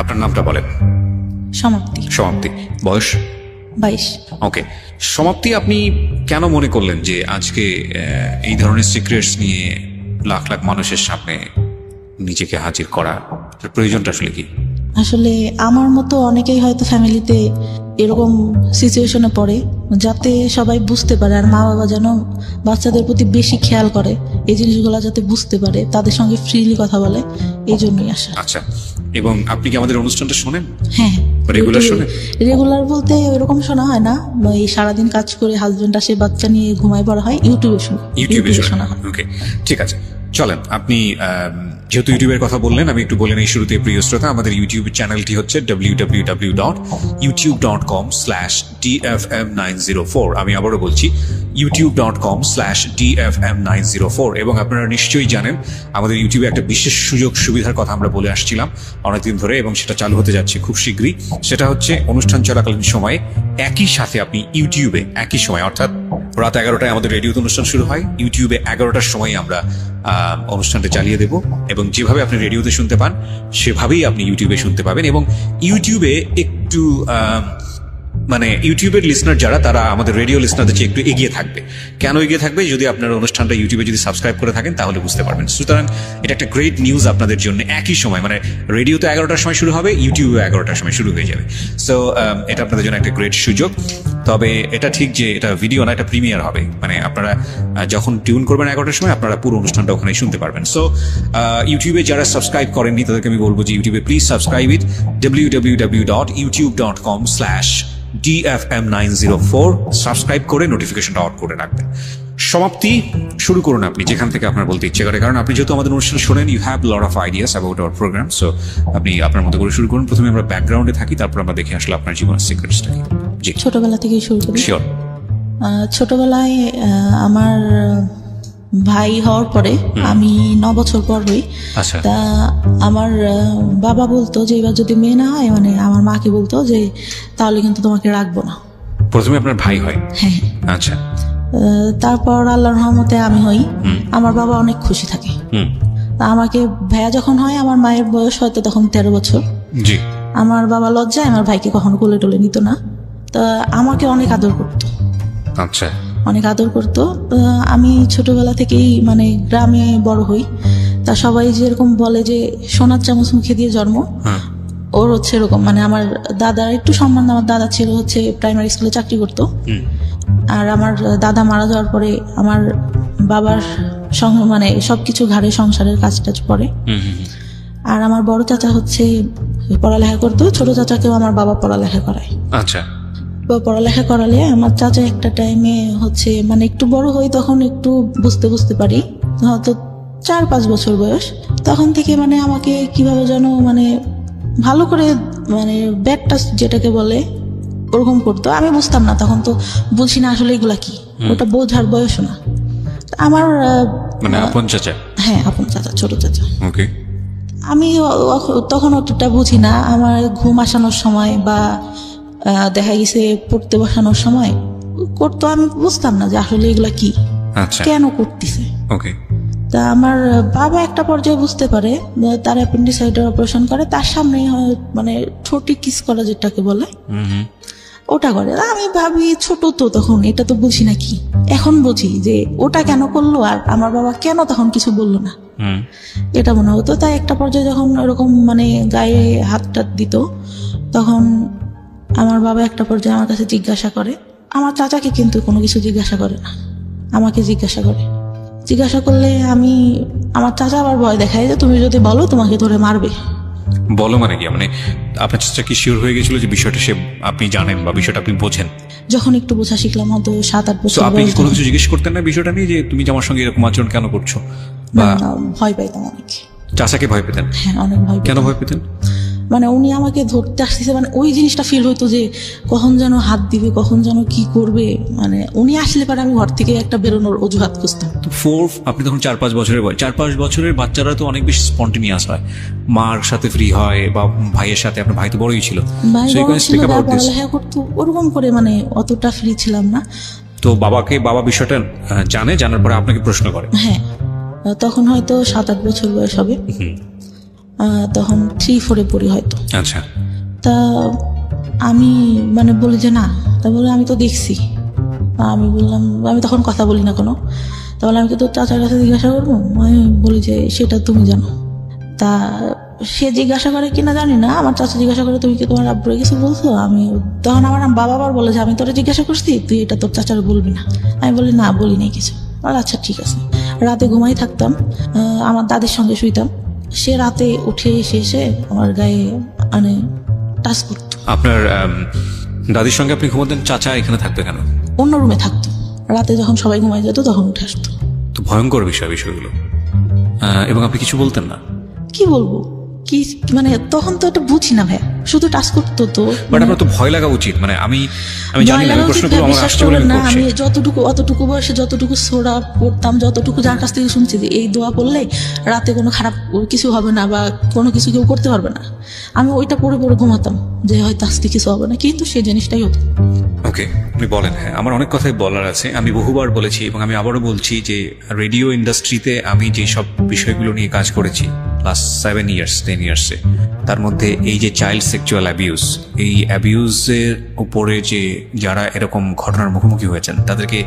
আপনার নামটা বলেন। সমাপ্তি। সমাপ্তি। বয়স? বাইশ। ওকে। সমাপ্তি আপনি কেন মনে করলেন যে আজকে এই ধরনের সিক্রেটস নিয়ে লাখ লাখ মানুষের সামনে নিজেকে হাজির করা? প্রয়োজনটা আসলে কি? আসলে আমার মতো অনেকেই হয়তো ফ্যামিলিতে এরকম সিচুয়েশনে পড়ে যাতে সবাই বুঝতে পারে আর মা বাবা যেন বাচ্চাদের প্রতি বেশি খেয়াল করে এই জিনিসগুলো যাতে বুঝতে পারে তাদের সঙ্গে ফ্রিলি কথা বলে এই জন্যই আসা। আচ্ছা এবং আপনি কি আমাদের অনুষ্ঠানটা শোনেন? হ্যাঁ। Regular শোনে? রেগুলার বলতে ওরকম শোনা হয় না এই সারাদিন কাজ করে হাজবেন্ড আসে বাচ্চা নিয়ে ঘুমায় পড়া হয় ইউটিউবে শুনে ইউটিউবে শোনা হয় ওকে ঠিক আছে। চলেন আপনি যেহেতু ইউটিউবের কথা বললেন, আমি একটু বলে নেই শুরুতে, প্রিয় শ্রোতা, আমাদের ইউটিউব চ্যানেলটি হচ্ছে W W W dot YouTube dot com slash DFM nine zero four আমি আবারও বলছি YouTube dot com slash DFM nine zero four এবং আপনারা নিশ্চয়ই জানেন, আমাদের ইউটিউবে একটা বিশেষ সুযোগ সুবিধার কথা আমরা বলে আসছিলাম অনেকদিন ধরে, এবং সেটা চালু হতে যাচ্ছে খুব শীঘ্রই। সেটা হচ্ছে, অনুষ্ঠান চলাকালীন সময়ে একই সাথে আপনি ইউটিউবে একই সময়, অর্থাৎ রাত এগারোটায় আমাদের রেডিওতে অনুষ্ঠান শুরু হয়, ইউটিউবে এগারোটার সময় আমরা অনুষ্ঠানটা চালিয়ে দেব, এবং যেভাবে আপনি রেডিওতে শুনতে পান সেভাবেই আপনি ইউটিউবে শুনতে পাবেন এবং ইউটিউবে একটু মানে ইউটিউবের লিসনার যারা, তারা আমাদের রেডিও লিসনারদের চেয়ে একটু এগিয়ে থাকবে। কেন এগিয়ে থাকবে? যদি আপনার অনুষ্ঠানটা ইউটিউবে যদি সাবস্ক্রাইব করে থাকেন, তাহলে বুঝতে পারবেন। সুতরাং এটা একটা গ্রেট নিউজ আপনাদের জন্য। একই সময় মানে রেডিওতে এগারোটার সময় শুরু হবে ইউটিউবে এগারোটার সময় শুরু হয়ে যাবে। সো এটা আপনাদের জন্য একটা গ্রেট সুযোগ। তবে এটা ঠিক যে এটা ভিডিও না, এটা প্রিমিয়ার হবে। মানে আপনারা যখন টিউন করবেন এগারোটার সময়, আপনারা পুরো অনুষ্ঠানটা ওখানে শুনতে পারবেন। সো ইউটিউবে যারা সাবস্ক্রাইব করেননি, তাদেরকে আমি বলব যে ইউটিউবে please subscribe it W W W dot YouTube dot com slash DFM nine zero four subscribe করে নোটিফিকেশনটা অন করে রাখবেন। সমাপ্তি শুরু করুন আপনি যেখান থেকে আপনার বলতে ইচ্ছে করে। কারণ আপনি যেহেতু আমাদের অনুষ্ঠান শোনেন you have lot of ideas about our programme so আপনি আপনার মতো করে শুরু করুন। প্রথমে আমরা ব্যাকগ্রাউন্ডে থাকি তারপর আমরা দেখে আসলে আপনার জীবনের সিক্রেটসটা কি। জি। ছোটবেলা থেকেই শুরু করি? শিওর ছোটবেলায় আমার ভাই হওয়ার পরে আমি ন বছর পর হই। আচ্ছা। তা আমার বাবা বলতো যে এবার যদি মেয়ে না হয় মানে আমার মাকে বলতো যে তাহলে কিন্তু তোমাকে রাখব না। প্রথমে আপনার ভাই হয়? হ্যাঁ। আচ্ছা। তারপর আল্লাহর রহমতে আমি হই। আমার বাবা অনেক খুশি থাকে। তা আমাকে ভাইয়া যখন হয় আমার মায়ের বয়স হয়তো তখন তেরো বছর। জি। আমার বাবা লজ্জায় আমার ভাইকে কখনো কোলে টোলে নিত না। তা আমাকে অনেক আদর করতো। আচ্ছা। অনেক আদর করতো। আমি ছোটবেলা থেকেই মানে গ্রামে বড় হই। তা সবাই যেরকম বলে যে সোনার চামচ মুখে দিয়ে জন্ম। হ্যাঁ। ওর হচ্ছে এরকম মানে আমার দাদার একটু সম্মান আমার দাদা ছিল হচ্ছে প্রাইমারি স্কুলে চাকরি করতো। আর আমার দাদা মারা যাওয়ার পরে আমার বাবার মানে সবকিছু ঘাড়ে সংসারের কাজ টাজ পড়ে। আর আমার বড় চাচা হচ্ছে পড়ালেখা করতো ছোট চাচাকেও আমার বাবা পড়ালেখা করায়। আচ্ছা। বা পড়ালেখা করালে আমার চাচা একটা টাইমে হচ্ছে মানে একটু বড় হই তখন একটু বুঝতে বুঝতে পারি। হয়তো চার পাঁচ বছর বয়স। তখন থেকে মানে আমাকে কীভাবে যেন মানে ভালো করে মানে ব্যাড টাচ যেটাকে বলে ওরকম করতো আমি বুঝতাম না তখন তো বুঝি না আসলে এগুলা কি। ওটা বোঝার বয়সও না। আমার মানে আপন চাচা? হ্যাঁ আপন চাচা ছোট চাচা। ওকে। আমি তখন অতটা বুঝি না। আমার ঘুম আসানোর সময় বা দেখা গেছে পড়তে বসানোর সময় করতো আমি বুঝতাম না যে আসলে এগুলা কি আচ্ছা। কেন করতেছে। ওকে তা আমার বাবা একটা পর্যায়ে বুঝতে পারে তার অ্যাপেন্ডিসাইডের অপারেশন করে তার সামনে মানে ছোটি কিস করা যেটাকে বলে। ওটা করে। আমি ভাবি ছোট তো তখন এটা তো বুঝি না কি। এখন বুঝি যে ওটা কেন করল আর আমার বাবা কেন তখন কিছু বলল না। এটা মনে হতো। তাই একটা পর্যায়ে যখন ওরকম মানে গায়ে হাত টাত দিত তখন আমার বাবা একটা পর্যায়ে আমার কাছে জিজ্ঞাসা করে আমার চাচাকে কিন্তু কোনো কিছু জিজ্ঞাসা করে না। আমাকে জিজ্ঞাসা করে। জিজ্ঞাসা করলে আমি আমার চাচা আবার ভয় দেখায় যে তুমি যদি বলো তোমাকে ধরে মারবে। বলো মানে কি? মানে আপনার চাচা কি শিওর হয়ে গেছিল যে বিষয়টা সে আপনি জানেন বা বিষয়টা আপনি বোঝেন? যখন একটু বোঝা শিখলাম হয়তো সাত আট বছর আপনি কোনো কিছু জিজ্ঞেস করতেন না বিষয়টা নিয়ে যে তুমি আমার সঙ্গে এরকম আচরণ কেন করছ? বা ভয় পাইতাম অনেক। চাচাকে ভয় পেতেন? হ্যাঁ অনেক ভয় কেন ভয় পেতেন? মানে উনি আমাকে ধরতে আসতেছে মানে ওই জিনিসটা ফিল হইতো যে কখন যেন হাত দিবে কখন যেন কি করবে মানে উনি আসলে পরে আমি ঘর থেকে একটা বেরোনোর অজুহাত খুঁজতাম। ফোর আপনি তখন চার পাঁচ বছরের বয়স চার পাঁচ বছরের বাচ্চারা তো অনেক বেশি স্পন্টেনিয়াস হয়। মার সাথে ফ্রি হয় বা ভাইয়ের সাথে আপনার ভাই তো বড়ই ছিল. পড়ালেখা করতো ওরকম করে মানে অতটা ফ্রি ছিলাম না। তো বাবাকে বাবা বিষয়টা জানে জানার পরে আপনাকে প্রশ্ন করে। হ্যাঁ তখন হয়তো সাত আট বছর বয়স হবে। তখন থ্রি ফোরে পড়ি হয়তো। আচ্ছা। তা আমি মানে বলি যে না তা বলে আমি তো দেখছি। আমি বললাম আমি তখন কথা বলি না কোনো। তাহলে আমি কি তোর চাচার কাছে জিজ্ঞাসা করব আমি বলি যে সেটা তুমি জানো। তা সে জিজ্ঞাসা করে কিনা জানি না আমার চাচা জিজ্ঞাসা করে তুমি কি তোমার আব্বুরে কিছু বলছো? আমি তখন আমার বাবা আবার বলে যে আমি তোরা জিজ্ঞাসা করছি তুই এটা তোর চাচার বলবি না। আমি বলি না বলি নাই কিছু। আচ্ছা ঠিক আছে। রাতে ঘুমাই থাকতাম আমার দাদির সঙ্গে শুইতাম। সে রাতে উঠে এসে এসে আমার গায়ে মানে টাচ করতো। আপনার দাদির সঙ্গে আপনি ঘুমাতেন? চাচা এখানে থাকবে কেন? অন্য রুমে থাকতো। রাতে যখন সবাই ঘুমাই যেত তখন উঠে আসতো। তো ভয়ঙ্কর বিষয় বিষয়গুলো। এবং আপনি কিছু বলতেন না? কি বলব? কি মানে তখন তো এটা বুঝি না ভাই শুধু টাচ করতো তো। বাট আপনার তো ভয় লাগা উচিত মানে আমি আমি জানি না প্রশ্নগুলো আমার আসছে বলে আমি না আমি যতটুকু অতটুকু বয়সে যতটুকু সোরা পড়তাম যতটুকু যার কাছ থেকে শুনছি যে এই দোয়া পড়লে রাতে কোনো খারাপ কিছু হবে না বা কোনো কিছু কেউ করতে পারবে না। আমি ওইটা পড়ে পড়ে ঘুমাতাম যে হয়তো আজকে কিছু হবে না কিন্তু সেই জিনিসটাই হতো। ওকে আপনি বলেন হ্যাঁ আমার অনেক কথাই বলার আছে। আমি বহুবার বলেছি এবং আমি আবারও বলছি যে রেডিও ইন্ডাস্ট্রিতে আমি যে সব বিষয়গুলো নিয়ে কাজ করেছি লাস্ট সেভেন ইয়ার্স টেন ইয়ার্সে তার মধ্যে এই যে চাইল্ড সেক্সুয়াল অ্যাবিউজ এই অ্যাবিউজের উপরে যে যারা এরকম ঘটনার মুখোমুখি হয়েছেন, তাদেরকে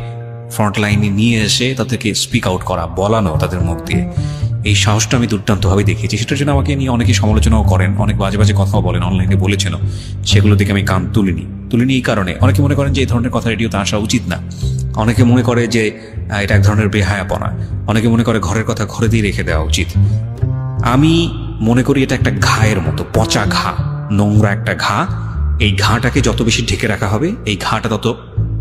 ফ্রন্ট লাইনে নিয়ে এসে তাদেরকে স্পিক আউট করা, বলানো তাদের মুখ দিয়ে। এই সাহসটা আমি দুর্দান্তভাবে দেখিয়েছি। সেটার জন্য আমাকে নিয়ে অনেকে সমালোচনাও করেন, অনেক বাজে বাজে কথাও বলেন অনলাইনে বলেছেন সেগুলো দিকে আমি কান তুলিনি। তুলিনি এই কারণে। অনেকে মনে করেন যে এই ধরনের কথা রেডিওতে আসা উচিত না। অনেকে মনে করে যে এটা এক ধরনের বেহায়াপনা। অনেকে মনে করে ঘরের কথা ঘরে দিয়ে রেখে দেওয়া উচিত। আমি মনে করি এটা একটা ঘায়ের মতো, পচা ঘা, নোংরা একটা ঘা। এই ঘাটাকে যত বেশি ঢেকে রাখা হবে, এই ঘাটা তত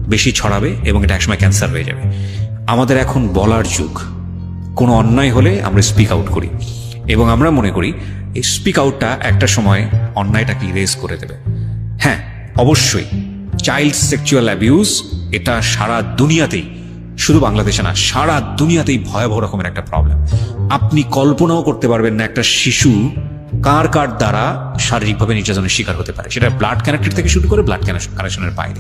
বেশি ছড়াবে এবং এটা একসময় ক্যান্সার হয়ে যাবে। আমাদের এখন বলার যুগ। কোনো অন্যায় হলে আমরা স্পিক আউট করি। এবং আমরা মনে করি, এই স্পিক আউটটা একটা সময় অন্যায়টাকে ইরেজ করে দেবে। হ্যাঁ অবশ্যই। চাইল্ড সেক্সুয়াল অ্যাবিউজ এটা সারা দুনিয়াতেই শুধু বাংলাদেশে না, সারা দুনিয়াতেই ভয়াবহ রকমের একটা প্রবলেম আপনি কল্পনাও করতে পারবেন না একটা শিশু কার কার দ্বারা শারীরিকভাবে নির্যাতনের শিকার হতে পারে। সেটা ব্লাড কানেক্টেড থেকে শুরু করে ব্লাড কানেকশনের বাইরে।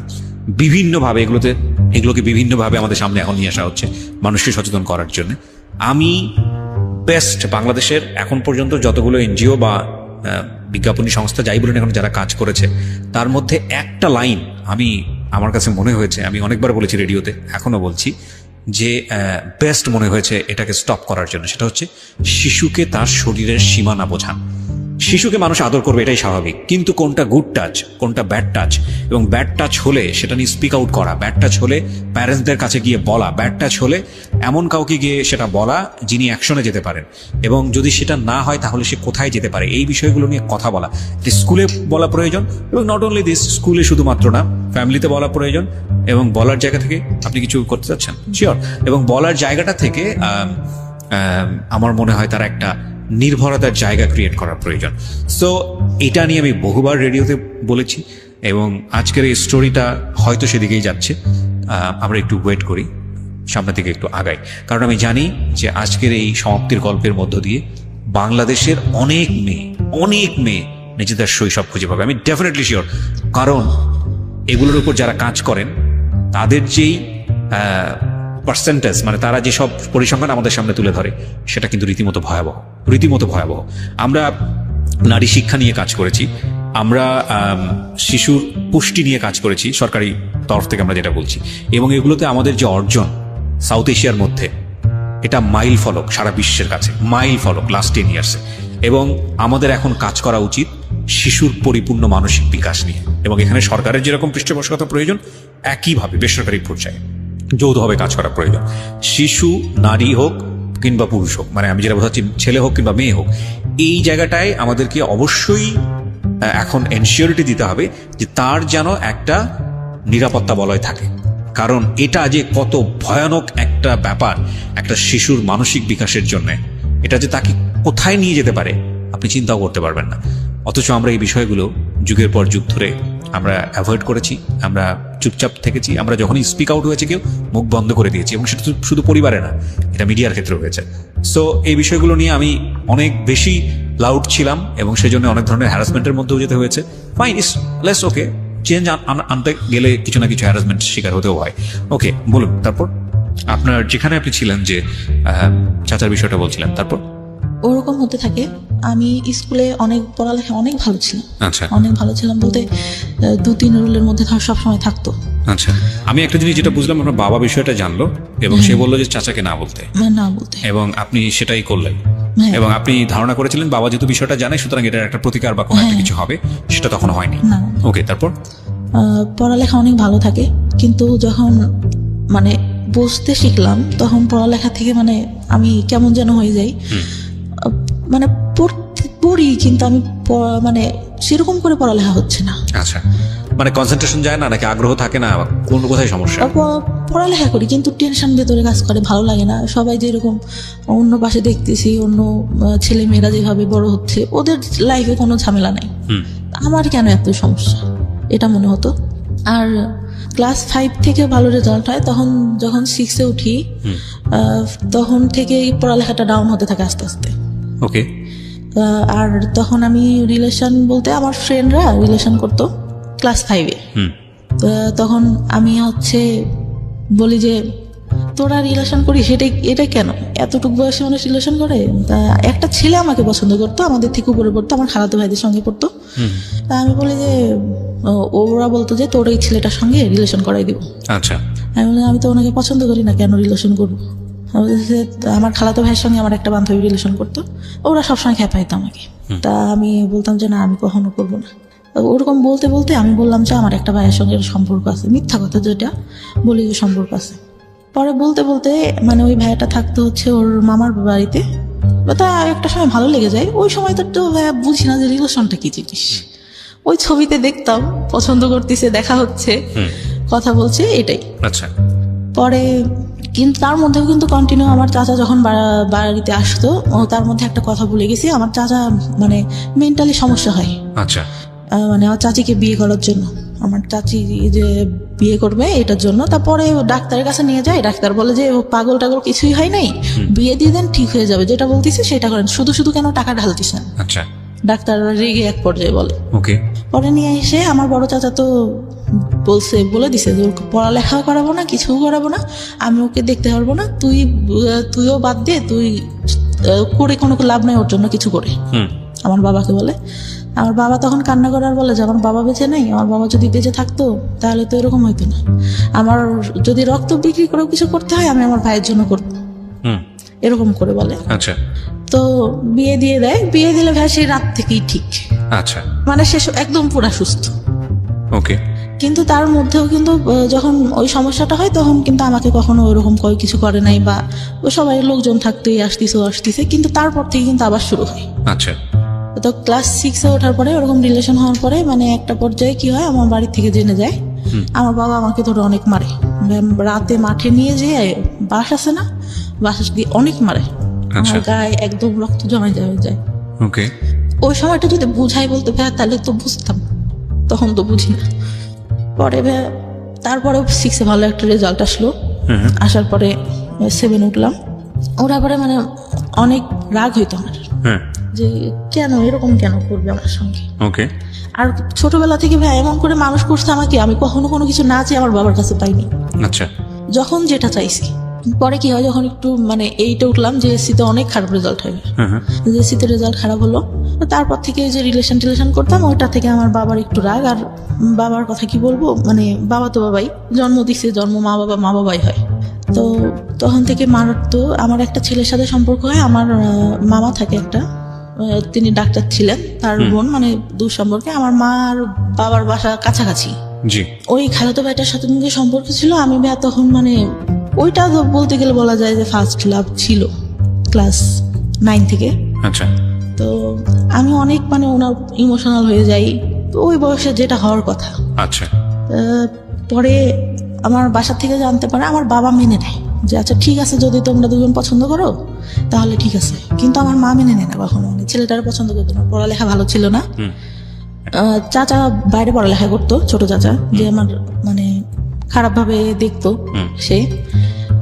বিভিন্নভাবে এগুলোতে, এগুলোকে বিভিন্নভাবে আমাদের সামনে এখন নিয়ে আসা হচ্ছে মানুষকে সচেতন করার জন্য। আমি বেস্ট বাংলাদেশের এখন পর্যন্ত যতগুলো এনজিও বা বিজ্ঞাপনী সংস্থা, যাই বলুন এখন যারা কাজ করেছে, তার মধ্যে একটা লাইন আমি আমার কাছে মনে হয়েছে, আমি অনেকবার বলেছি রেডিওতে এখনও বলছি, যে বেস্ট মনে হয়েছে এটাকে স্টপ করার জন্য। সেটা হচ্ছে, শিশুকে তার শরীরের সীমানা বোঝান। শিশুকে মানুষ আদর করবে এটাই স্বাভাবিক। কিন্তু কোনটা গুড টাচ কোনটা ব্যাড টাচ এবং ব্যাড টাচ হলে সেটা নিয়ে স্পিক আউট করা। ব্যাড টাচ হলে প্যারেন্টসদের কাছে গিয়ে বলা। ব্যাড টাচ হলে এমন কাউকে গিয়ে সেটা বলা যিনি অ্যাকশনে যেতে পারেন। এবং যদি সেটা না হয় তাহলে সে কোথায় যেতে পারে? এই বিষয়গুলো নিয়ে কথা বলা। স্কুলে বলা প্রয়োজন। এবং নট অনলি দিস স্কুলে শুধুমাত্র না ফ্যামিলিতে বলা প্রয়োজন। এবং বলার জায়গা থেকে আপনি কিছু করতে চাচ্ছেন? শিওর এবং বলার জায়গাটা থেকে আম, আম, আমার মনে হয় তার একটা নির্ভরতার জায়গা ক্রিয়েট করা প্রয়োজন। সো এটা নিয়ে আমি বহুবার রেডিওতে বলেছি এবং আজকের এই স্টোরিটা হয়তো সেদিকেই যাচ্ছে। আমরা একটু ওয়েট করি, সামনের দিকে একটু আগাই। কারণ আমি জানি যে আজকের এই সমাপ্তির গল্পের মধ্য দিয়ে বাংলাদেশের অনেক মেয়ে অনেক মেয়ে নিজেদের শৈশব খুঁজে পাবে। আমি ডেফিনেটলি শিওর কারণ এগুলোর উপর যারা কাজ করেন, তাদের যেই পার্সেন্টেজ মানে তারা যেসব পরিসংখ্যান আমাদের সামনে তুলে ধরে, সেটা কিন্তু রীতিমতো ভয়াবহ রীতিমতো ভয়াবহ। আমরা নারী শিক্ষা নিয়ে কাজ করেছি, আমরা শিশুর পুষ্টি নিয়ে কাজ করেছি, সরকারি তরফ থেকে আমরা যেটা বলছি। এবং এগুলোতে আমাদের যে অর্জন সাউথ এশিয়ার মধ্যে, এটা মাইল ফলক, সারা বিশ্বের কাছে মাইল ফলক লাস্ট টেন ইয়ার্সে এবং আমাদের এখন কাজ করা উচিত শিশুর পরিপূর্ণ মানসিক বিকাশ নিয়ে। এবং এখানে সরকারের যেরকম পৃষ্ঠপোষকতা প্রয়োজন, একইভাবে বেসরকারি পর্যায়ে। যৌথভাবে কাজ করা প্রয়োজন। শিশু, নারী হোক কিংবা পুরুষ হোক মানে আমি যেটা বোঝাচ্ছি ছেলে হোক কিংবা মেয়ে হোক, এই জায়গাটায় আমাদেরকে অবশ্যই এখন এনশিওরিটি দিতে হবে যে তার যেন একটা নিরাপত্তা বলয় থাকে। কারণ এটা যে কত ভয়ানক একটা ব্যাপার, একটা শিশুর মানসিক বিকাশের জন্য, এটা যে তাকে কোথায় নিয়ে যেতে পারে, আপনি চিন্তাও করতে পারবেন না। অথচ আমরা এই বিষয়গুলো যুগের পর যুগ ধরে আমরা অ্যাভয়েড করেছি, আমরা চুপচাপ থেকেছি। আমরা যখনই স্পিক আউট হয়েছে কেউ, মুখ বন্ধ করে দিয়েছি এবং সেটা শুধু- পরিবারে না, এটা মিডিয়ার ক্ষেত্রে হয়েছে। সো এই বিষয়গুলো নিয়ে আমি অনেক বেশি লাউড ছিলাম এবং সেই জন্য অনেক ধরনের হ্যারাসমেন্টের মধ্যেও যেতে হয়েছে। Fine is less okay change আনতে গেলে কিছু না কিছু হ্যারাসমেন্ট শিকার হতেও হয়। ওকে বলুন, তারপর? আপনার যেখানে আপনি ছিলেন যে চাচার বিষয়টা বলছিলেন, তারপর? ওরকম হতে থাকে। আমি স্কুলে অনেক পড়ালেখা অনেক ভালো ছিলাম। আচ্ছা। অনেক ভালো ছিলাম বলতে দু তিন রুলের মধ্যে ধর সবসময় থাকতো। আচ্ছা। আমি একটা জিনিস যেটা বুঝলাম আপনার বাবা বিষয়টা জানলো এবং সে বলল যে চাচাকে না বলতে। মানে না বলতে। এবং আপনি সেটাই করলেন। হ্যাঁ। এবং আপনি ধারণা করেছিলেন বাবা যেহেতু বিষয়টা জানে সুতরাং এটার একটা প্রতিকার বা কোনো একটা কিছু হবে সেটা তখন হয়নি। না। ওকে তারপর? পড়ালেখা অনেক ভালো থাকে কিন্তু যখন মানে বুঝতে শিখলাম তখন পড়ালেখা থেকে মানে আমি কেমন যেন হয়ে যাই। মানে পড়তে- পড়ি কিন্তু আমি মানে সেরকম করে পড়ালেখা হচ্ছে না। আচ্ছা। মানে কনসেন্ট্রেশন যায় না নাকি আগ্রহ থাকে না? কোন কোথায় সমস্যা? পড়ালেখা করি কিন্তু টেনশন ভেতরে কাজ করে ভালো লাগে না। সবাই যেরকম অন্য পাশে দেখতেছি অন্য ছেলে মেয়েরা যেভাবে বড় হচ্ছে ওদের লাইফে কোনো ঝামেলা নাই। আমার কেন এত সমস্যা? এটা মনে হতো। আর ক্লাস ফাইভ থেকে ভালো রেজাল্ট হয় তখন যখন সিক্সে উঠি তখন থেকে পড়ালেখাটা ডাউন হতে থাকে আস্তে আস্তে। ওকে আর তখন আমি রিলেশন বলতে আমার ফ্রেন্ডরা রিলেশন করতো ক্লাস ফাইভে তখন আমি হচ্ছে বলি যে তোরা রিলেশন করি সেটাই এটা কেন? এতটুকু বয়সে মানুষ রিলেশন করে? তা একটা ছেলে আমাকে পছন্দ করতো আমাদের থেকে উপরে পড়তো আমার খালাতো ভাইদের সঙ্গে পড়তো। তা আমি বলি যে ওরা বলতো যে তোর এই ছেলেটার সঙ্গে রিলেশন করাই দিব। আচ্ছা। আমি বলি আমি তো ওনাকে পছন্দ করি না কেন রিলেশন করব? আমার খালাতো ভাইয়ের সঙ্গে আমার একটা বান্ধবী রিলেশন করতো। ওরা সবসময় খেপাইতো আমাকে। তা আমি বলতাম যে না আমি কখনো করব না। ওরকম বলতে বলতে আমি বললাম যে আমার একটা ভাইয়ের সঙ্গে সম্পর্ক আছে। মিথ্যা কথা যেটা বলি যে সম্পর্ক আছে। পরে বলতে বলতে মানে ওই ভাইয়াটা থাকতো হচ্ছে ওর মামার বাড়িতে। তা একটা সময় ভালো লেগে যায়। ওই সময় তো তো ভাইয়া বুঝি না যে রিলেশনটা কি জিনিস। ওই ছবিতে দেখতাম পছন্দ করতেছে দেখা হচ্ছে কথা বলছে এটাই। আচ্ছা। পরে কিন্তু তার মধ্যেও কিন্তু কন্টিনিউ আমার চাচা যখন বাড়িতে আসতো তার মধ্যে একটা কথা বলে গেছি আমার চাচা মানে মেন্টালি সমস্যা হয়। আচ্ছা। মানে আমার চাচিকে বিয়ে করার জন্য। আমার চাচি যে বিয়ে করবে এটার জন্য তারপরে ডাক্তারের কাছে নিয়ে যায় ডাক্তার বলে যে পাগল টাগল কিছুই হয় নাই বিয়ে দিয়ে দেন ঠিক হয়ে যাবে যেটা বলতেছি সেটা করেন। শুধু শুধু কেন টাকা ঢালতেছেন আচ্ছা। ডাক্তার রেগে এক পর্যায়ে বলে। ওকে। পরে নিয়ে এসে আমার বড় চাচা তো বলছে বলে দিছে যে ওকে পড়ালেখাও করাবো না কিছু করাবো না আমি ওকে দেখতে পারব না তুই তুইও বাদ দে তুই করে কোনো লাভ নাই ওর জন্য কিছু করে। আমার বাবাকে বলে। আমার বাবা তখন কান্না করার বলে যে আমার বাবা বেঁচে নেই আমার বাবা যদি বেঁচে থাকতো তাহলে তো এরকম হইতো না। আমার যদি রক্ত বিক্রি করেও কিছু করতে হয় আমি আমার ভাইয়ের জন্য করব। এরকম করে বলে। আচ্ছা। তো বিয়ে দিয়ে দেয়। বিয়ে দিলে ভাই সেই রাত থেকেই ঠিক। আচ্ছা। মানে সে একদম পুরা সুস্থ। ওকে। কিন্তু তার মধ্যেও কিন্তু যখন ওই সমস্যাটা হয় তখন কিন্তু আমাকে কখনো ওরকম কই কিছু করে নাই বা ও সবাই লোকজন থাকতেই আসতিছে আসতিছে। কিন্তু তারপর থেকে কিন্তু আবার শুরু হয়। আচ্ছা। তো ক্লাস সিক্সে ওঠার পরে ওরকম রিলেশন হওয়ার পরে মানে একটা পর্যায়ে কি হয় আমার বাড়ি থেকে জেনে যায় আমার বাবা আমাকে ধরে অনেক মারে। রাতে মাঠে নিয়ে যেয়ে বাস আছে না বাস দিয়ে অনেক মারে। আচ্ছা। আমার গায়ে একদম রক্ত জমে যায় যায়। ওকে ওই সময়টা যদি বুঝাই বলতে ভাই তাহলে তো বুঝতাম। তখন তো বুঝি না। পরে তারপরে সিক্সে ভালো একটা রেজাল্ট আসলো। আসার পরে সেভেন উঠলাম। ওরা পরে মানে অনেক রাগ হইতো আমার। যে কেন এরকম কেন করবে আমার সঙ্গে? ওকে আর ছোটবেলা থেকে ভাই এমন করে মানুষ করছে আমাকে আমি কখনো কোনো কিছু না চেয়ে আমার বাবার কাছে পাইনি। আচ্ছা। যখন যেটা চাইছি। পরে কি হয় যখন একটু মানে এইটা উঠলাম যে এসিতে অনেক খারাপ রেজাল্ট হ্যাঁ যে এসিতে রেজাল্ট খারাপ হলো। তারপর থেকে যে রিলেশন টিলেশন করতাম ওইটা থেকে আমার বাবার একটু রাগ আর বাবার কথা কি বলব? মানে বাবা তো বাবাই জন্ম দিছে জন্ম মা বাবা মা বাবাই হয়। তো তখন থেকে মার তো আমার একটা ছেলের সাথে সম্পর্ক হয় আমার মামা থাকে একটা তিনি ডাক্তার ছিলেন তার বোন মানে দূর সম্পর্কে। আমার মা আর বাবার বাসা কাছাকাছি। ওই খালাতো ভাইটার সাথে যে সম্পর্ক ছিল আমি ভাই তখন মানে ওইটা বলতে গেলে বলা যায় যে ফার্স্ট লাভ ছিল ক্লাস নাইন থেকে। আচ্ছা। তো আমি অনেক মানে ওনার ইমোশনাল হয়ে যাই ওই বয়সে যেটা হওয়ার কথা। আচ্ছা। পরে আমার বাসা থেকে জানতে পারে আমার বাবা মেনে নেয় যে আচ্ছা ঠিক আছে যদি তোমরা দুজন পছন্দ করো তাহলে ঠিক আছে। কিন্তু আমার মা মেনে নেয় না কখনো। মানে ছেলেটার পছন্দ করতো না পড়ালেখা ভালো ছিল না। চাচা বাইরে পড়ালেখা করতো ছোট চাচা যে আমার মানে খারাপভাবে দেখতো সে।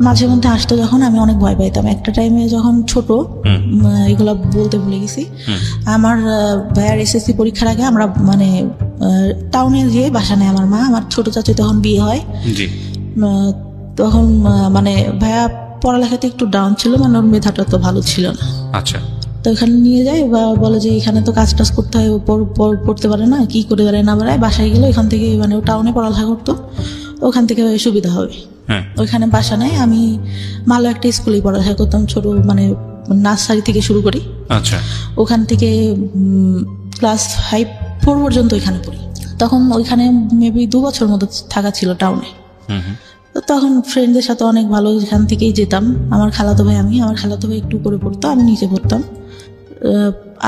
মাঝে মধ্যে আসতো যখন আমি অনেক ভয় পাইতাম। একটা টাইমে যখন ছোট এগুলো বলতে ভুলে গেছি। আমার ভাইয়ার এসএসসি পরীক্ষার আগে আমরা মানে টাউনে গিয়ে বাসা নেয় আমার মা। আমার ছোট চাচি তখন বিয়ে হয়। তখন মানে ভাইয়া পড়ালেখাতে একটু ডাউন ছিল মানে ওর মেধাটা তো ভালো ছিল না। আচ্ছা। তো এখানে নিয়ে যায় বা বলে যে এখানে তো কাজ টাজ করতে হয় পড়তে পারে না কি করে বেড়ায় না বেড়ায় বাসায় গেলে এখান থেকে মানে ও টাউনে পড়ালেখা করতো ওখান থেকে সুবিধা হবে। ওইখানে বাসা নেই। আমি ভালো একটা স্কুলে পড়াশোনা করতাম ছোট মানে নার্সারি থেকে শুরু করি। আচ্ছা। ওখান থেকে ক্লাস ফাইভ ফোর পর্যন্ত ওইখানে পড়ি। তখন ওইখানে মেবি দু বছর মতো থাকা ছিল টাউনে তখন ফ্রেন্ডদের সাথে অনেক ভালো এখান থেকেই যেতাম। আমার খালাতো ভাই আমি আমার খালাতো ভাই একটু করে পড়তো আমি নিজে পড়তাম।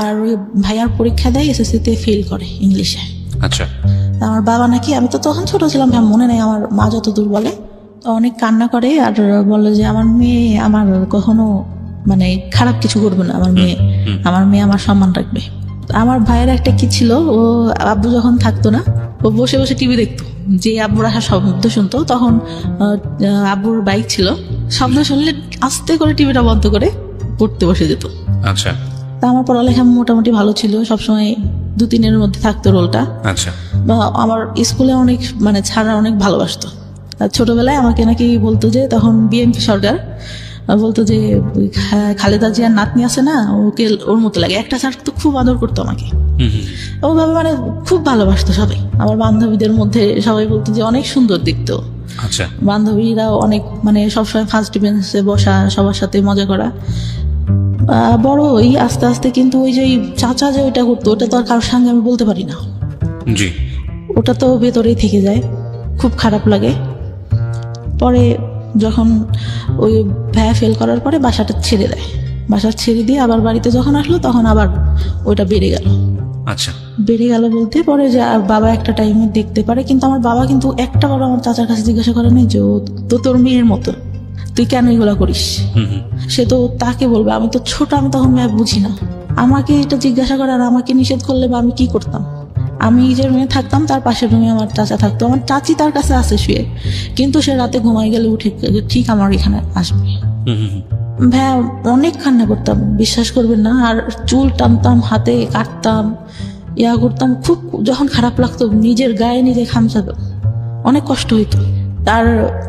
আর ওই ভাইয়ার পরীক্ষা দেয় এসএসসিতে ফেল করে ইংলিশে আচ্ছা। আমার বাবা নাকি আমি তো তখন ছোট ছিলাম মনে নেই আমার মা যত দূর বলে অনেক কান্না করে আর বলে যে আমার মেয়ে আমার কখনো মানে খারাপ কিছু করবে না আমার মেয়ে। আমার মেয়ে আমার সম্মান রাখবে। আমার ভাইয়ের একটা কি ছিল ও আব্বু যখন থাকতো না ও বসে বসে টিভি দেখতো। যে আব্বুর আসা শব্দ শুনতো। তখন আব্বুর বাইক ছিল। শব্দ শুনলে আস্তে করে টিভিটা বন্ধ করে পড়তে বসে যেত। আচ্ছা। তা আমার পড়ালেখা মোটামুটি ভালো ছিল। সবসময় দু তিনের মধ্যে থাকতো রোলটা আচ্ছা। বা আমার স্কুলে অনেক মানে ছাড়া অনেক ভালোবাসতো। ছোটবেলায় আমাকে নাকি বলতো যে তখন বিএনপি সরকার বলতো যে খালেদা জিয়ার নাতনি আছে না ওকে ওর মতো লাগে। একটা স্যার তো খুব আদর করতো আমাকে। ওভাবে মানে খুব ভালোবাসতো সবাই। আমার বান্ধবীদের মধ্যে সবাই বলতো যে অনেক সুন্দর দেখতো আচ্ছা। বান্ধবীরা অনেক মানে সবসময় ফার্স্ট বেঞ্চে বসা সবার সাথে মজা করা। বড় ওই আস্তে আস্তে কিন্তু ওই যে ওই চাচা যে ওইটা করতো ওটা তো আর কারোর সঙ্গে আমি বলতে পারি না। জি। ওটা তো ভেতরেই থেকে যায়। খুব খারাপ লাগে। পরে যখন ওই ভ্যা ফেল করার পরে বাসাটা ছেড়ে দেয়। বাসা ছেড়ে দিয়ে আবার বাড়িতে যখন আসলো তখন আবার ওইটা বেড়ে গেল। আচ্ছা। বেড়ে গেল বলতে পরে যে বাবা একটা টাইমে দেখতে পারে। কিন্তু আমার বাবা কিন্তু একটা বড় আমার চাচার কাছে জিজ্ঞাসা করে নাই যে তো তোর মেয়ের মতো। তুই কেন এগুলো করিস? সে তো তাকে বলবে আমি তো ছোট আমি তখন ম্যাপ বুঝি না। আমাকে এটা জিজ্ঞাসা করে আর আমাকে নিষেধ করলে বা আমি কি করতাম? আমি যে রুমে থাকতাম তার পাশের রুমে আমার চাচা থাকতো। আমার চাচি তার কাছে আসে শুয়ে। কিন্তু সে রাতে ঘুমাই গেলে উঠে ঠিক আমার এখানে আসবে। ভাইয়া অনেক কান্না করতাম। বিশ্বাস করবেন না আর চুল টানতাম হাতে কাটতাম ইয়া করতাম। খুব যখন খারাপ লাগতো নিজের গায়ে নিজে খামচাতো অনেক কষ্ট হইতো। তার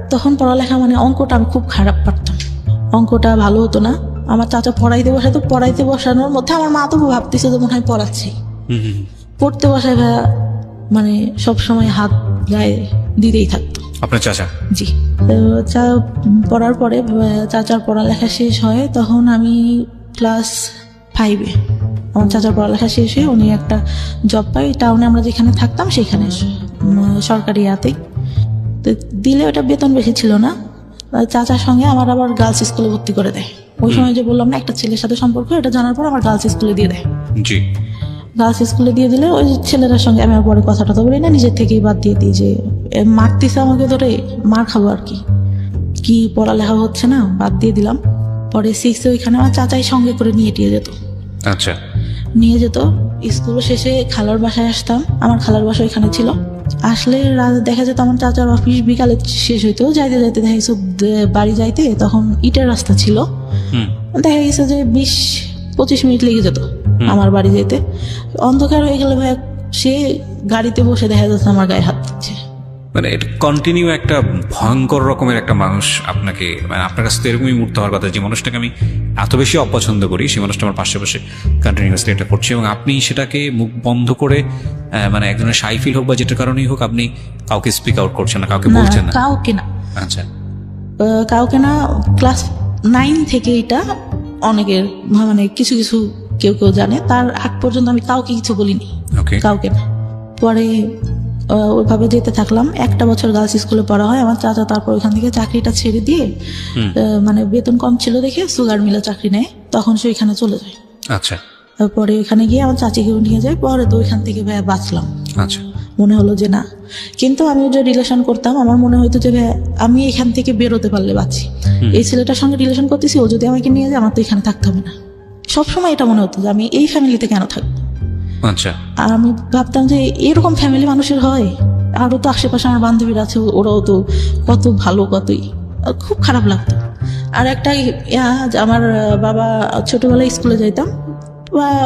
তখন পড়ালেখা মানে অঙ্কটা আমি খুব খারাপ পারতাম। অঙ্কটা ভালো হতো না। আমার চাচা পড়াইতে বসাতো পড়াইতে বসানোর মধ্যে আমার মা তো ভাবতেছে যে মনে হয় পড়াচ্ছি। পড়তে বসায় ভাইয়া মানে সব সময় হাত গায়ে দিতেই থাকতো। আপনার চাচা? জি। তো চা পড়ার পরে চাচার পড়ালেখা শেষ হয় তখন আমি ক্লাস ফাইভে আমার চাচার পড়ালেখা শেষ হয়ে উনি একটা জব পাই টাউনে আমরা যেখানে থাকতাম সেখানে সরকারি ইয়াতে। তো দিলে ওটা বেতন বেশি ছিল না চাচার সঙ্গে আমার আবার গার্লস স্কুলে ভর্তি করে দেয়। ওই সময় যে বললাম না একটা ছেলের সাথে সম্পর্ক এটা জানার পর আমার গার্লস স্কুলে দিয়ে দেয়। জি। গার্লস স্কুলে দিয়ে দিলে ওই ছেলেটার সঙ্গে আমি আর পরে কথাটা তো বলি না নিজের থেকেই বাদ দিয়ে দিই যে মারতেছে আমাকে ধরে মার খাব আর কি। কি পড়ালেখা হচ্ছে না বাদ দিয়ে দিলাম। পরে সিক্সে ওইখানে আমার চাচাই সঙ্গে করে নিয়ে টিয়ে যেত। আচ্ছা। নিয়ে যেত। স্কুল শেষে খালার বাসায় আসতাম আমার খালার বাসা ওইখানে ছিল। আসলে দেখা যেত আমার চাচার অফিস বিকালে শেষ হইতো যাইতে যাইতে দেখা গেছে বাড়ি যাইতে তখন ইটের রাস্তা ছিল। দেখা গেছে যে বিশ পঁচিশ মিনিট লেগে যেত। আমার বাড়ি যেতে। অন্ধকার হয়ে গেলে ভাই সে গাড়িতে বসে দেখা যাচ্ছে আমার গায়ে হাত দিচ্ছে। মানে এটা কন্টিনিউ একটা ভয়ঙ্কর রকমের একটা মানুষ আপনাকে মানে আপনার কাছে তো এরকমই মুহূর্ত হওয়ার কথা। যে মানুষটাকে আমি এত বেশি অপছন্দ করি সেই মানুষটা আমার পাশে কন্টিনিউয়াসলি এটা করছে। এবং আপনি সেটাকে মুখ বন্ধ করে মানে একজনের সাই ফিল হোক বা যেটার কারণেই হোক আপনি কাউকে স্পিক আউট করছেন না কাউকে বলছেন না। কাউকে না। আচ্ছা। কাউকে না ক্লাস নাইন থেকে এটা অনেকের মানে কিছু কিছু কেউ কেউ জানে তার আগ পর্যন্ত আমি কাউকে কিছু বলিনি। কাউকে। না পরে ওইভাবে যেতে থাকলাম। একটা বছর গার্লস স্কুলে পড়া হয় আমার চাচা তারপর ওইখান থেকে চাকরিটা ছেড়ে দিয়ে মানে বেতন কম ছিল দেখে সুগার মিলে চাকরি নেয় তখন সে ওইখানে চলে যায়। আচ্ছা। তারপরে ওইখানে গিয়ে আমার চাচিকে নিয়ে যায় পরে তো ওইখান থেকে ভাইয়া বাঁচলাম। আচ্ছা। মনে হলো যে না। কিন্তু আমি যে রিলেশন করতাম আমার মনে হতো যে আমি এখান থেকে বেরোতে পারলে বাঁচি। এই ছেলেটার সঙ্গে রিলেশন করতেছি ও যদি আমাকে নিয়ে যায় আমার তো এখানে থাকতে হবে না। সবসময় এটা মনে হতো যে আমি এই ফ্যামিলিতে কেন থাকব? আচ্ছা। আর আমি ভাবতাম যে এরকম ফ্যামিলি মানুষের হয়। আরও তো আশেপাশে আমার বান্ধবীরা আছে ওরাও তো কত ভালো কতই। খুব খারাপ লাগতো। আর একটা ইয়া আমার বাবা ছোটবেলায় স্কুলে যাইতাম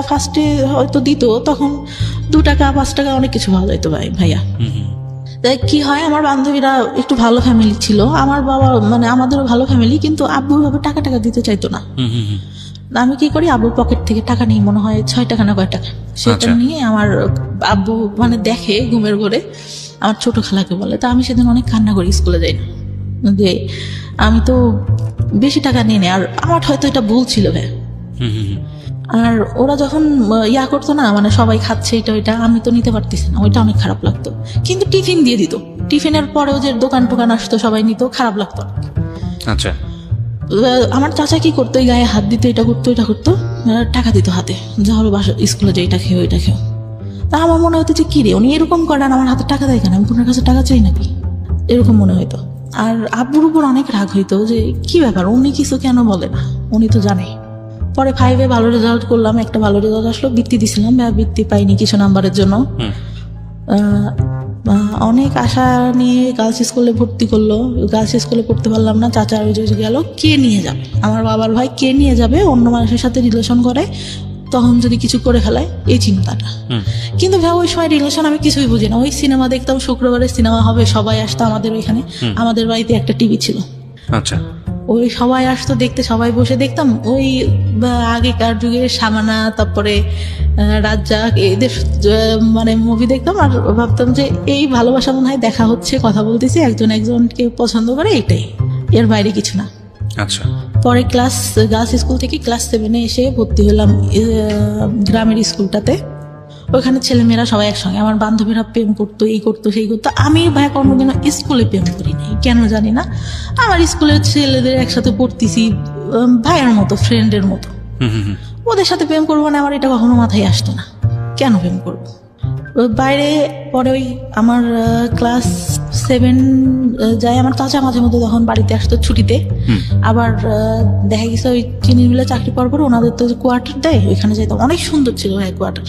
ফার্স্টে হয়তো দিত তখন দু টাকা পাঁচ টাকা অনেক কিছু পাওয়া যাইতো ভাই ভাইয়া। তাই কি হয় আমার বান্ধবীরা একটু ভালো ফ্যামিলি ছিল। আমার বাবা মানে আমাদেরও ভালো ফ্যামিলি কিন্তু আব্বু ভাবে টাকা টাকা দিতে চাইতো না। আমি কি করি? আব্বুর পকেট থেকে টাকা নিই মনে হয় ছয় টাকা না কয় টাকা। সেটা আচ্ছা। নিয়ে আমার আব্বু মানে দেখে ঘুমের ঘরে আমার ছোট খালাকে বলে তা আমি সেদিন অনেক কান্না করি স্কুলে যাই না। যে আমি তো বেশি টাকা নিয়ে নিই আর আমার হয়তো এটা ভুল ছিল ভাই। হুম। আর ওরা যখন ইয়া করতো না মানে সবাই খাচ্ছে এটা ওইটা আমি তো নিতে পারতেছি না ওইটা অনেক খারাপ লাগতো। কিন্তু টিফিন দিয়ে দিত। টিফিনের পরেও যে দোকান টোকান আসতো সবাই নিত খারাপ লাগতো আচ্ছা। আমার চাচা কি করতো? এই গায়ে হাত দিত এটা করতো এটা করতো। টাকা দিত হাতে। যা হলো বাসা স্কুলে যে এটা খেয়ে ওইটা খেও তা আমার মনে হতো যে কি রে উনি এরকম করেন আমার হাতে টাকা দেয় কেন? আমি কোনো কাছে টাকা চাই নাকি? এরকম মনে হইতো। আর আব্বুর উপর অনেক রাগ হইতো যে কি ব্যাপার? উনি কিছু কেন বলে না? উনি তো জানে। পরে ফাইভে ভালো রেজাল্ট করলাম একটা ভালো রেজাল্ট আসলো বৃত্তি দিছিলাম বৃত্তি পাইনি কিছু নাম্বারের জন্য। অনেক আশা নিয়ে গার্লস স্কুলে ভর্তি করল। গার্লস স্কুলে পড়তে পারলাম না চাচা ওই যে গেল কে নিয়ে যাবে? আমার বাবার ভাই কে নিয়ে যাবে? অন্য মানুষের সাথে রিলেশন করে তখন যদি কিছু করে ফেলায় এই চিন্তাটা। কিন্তু ভাই ওই সময় রিলেশন আমি কিছুই বুঝি না। ওই সিনেমা দেখতাম শুক্রবারে সিনেমা হবে সবাই আসতো আমাদের ওইখানে। আমাদের বাড়িতে একটা টিভি ছিল। আচ্ছা। ওই সবাই আসতো দেখতে সবাই বসে দেখতাম। ওই আগেকার যুগে সামানা তারপরে রাজ্জাক এদের মানে মুভি দেখতাম আর ভাবতাম যে এই ভালোবাসা মনে হয় দেখা হচ্ছে কথা বলতেছি একজন একজনকে পছন্দ করে এটাই এর বাইরে কিছু না। আচ্ছা। পরে ক্লাস গার্লস স্কুল থেকে ক্লাস সেভেনে এসে ভর্তি হলাম গ্রামের স্কুলটাতে ওখানে ছেলেমেয়েরা সবাই একসঙ্গে আমার বান্ধবীরা প্রেম করতো এই করতো সেই করতো। আমি ভাই কোনোদিনও স্কুলে প্রেম করি নাই কেন জানি না? আমার স্কুলের ছেলেদের একসাথে পড়তেছি ভাইয়ের মতো ফ্রেন্ডের মতো। ওদের সাথে প্রেম করব না আমার এটা কখনো মাথায় আসতো না। কেন প্রেম করব? বাইরে পরে ওই আমার ক্লাস সেভেন যায় আমার চাচা মাঝে মধ্যে তখন বাড়িতে আসতো ছুটিতে। আবার দেখা গেছে ওই চিনি মিলে চাকরি পাওয়ার পর ওনাদের তো কোয়ার্টার দেয় ওইখানে যাইতাম। অনেক সুন্দর ছিল ভাই কোয়ার্টার